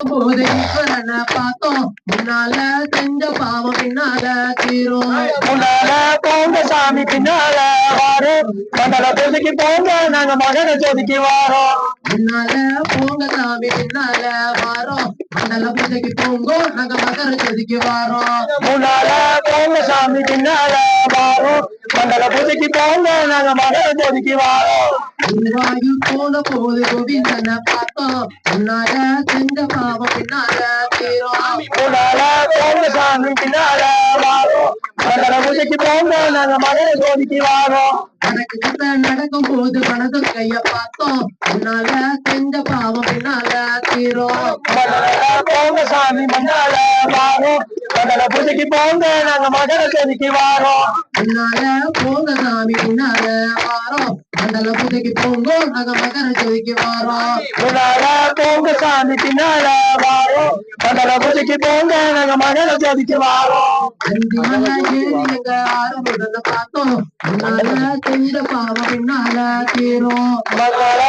போது ஈஸ்வரனை பார்த்தோம் முன்னால செஞ்ச பாவம் பின்னால தீரும் முன்னால போங்க சாமி பின்னால வாரோம் மண்டல பூஜைக்கு போங்க நாங்க மகன ஜோதிக்கு வாரோம் முன்னால போங்க சாமி பின்னால வாரோம் மண்டல பூஜைக்கு போங்க நாங்க மகர ஜோதிக்கு வாரோம் முன்னால போங்க சாமி பின்னால வாரோம் மண்டல பூஜைக்கு போங்க நாங்க மகன ஜோதிக்கு வாரோம் குருவாயூர் போன போது கோவிந்தனை பார்த்தோம். முன்னால செஞ்ச பாவம் பின்னால முன்னால போங்க சாமி பின்னால வாரோம். பூஜைக்கு போங்க நாங்க மகன ஜோதிக்கு வாரோம். எனக்கு கிட்ட நடக்கும் போது மனது கைய பார்த்தோம். முன்னால செஞ்ச பாவம் பின்னால தீரும் போங்க சாமி மண்டால வாரோம். மண்டல பூஜைக்கு போங்க நாங்க மகன ஜோதிக்கு வாரோம். முன்னால போங்க சாமி பின்னால வாரோம். மண்டல பூஜைக்கு போங்க நாங்க மகர ஜோதிக்கு வாரோம் முன்னால போங்க சாமி பின்னால வாரோம் மண்டல பூஜைக்கு போங்க நாங்க மகன ஜோதிக்கு வாரோம் அஞ்சு மலை ஏறி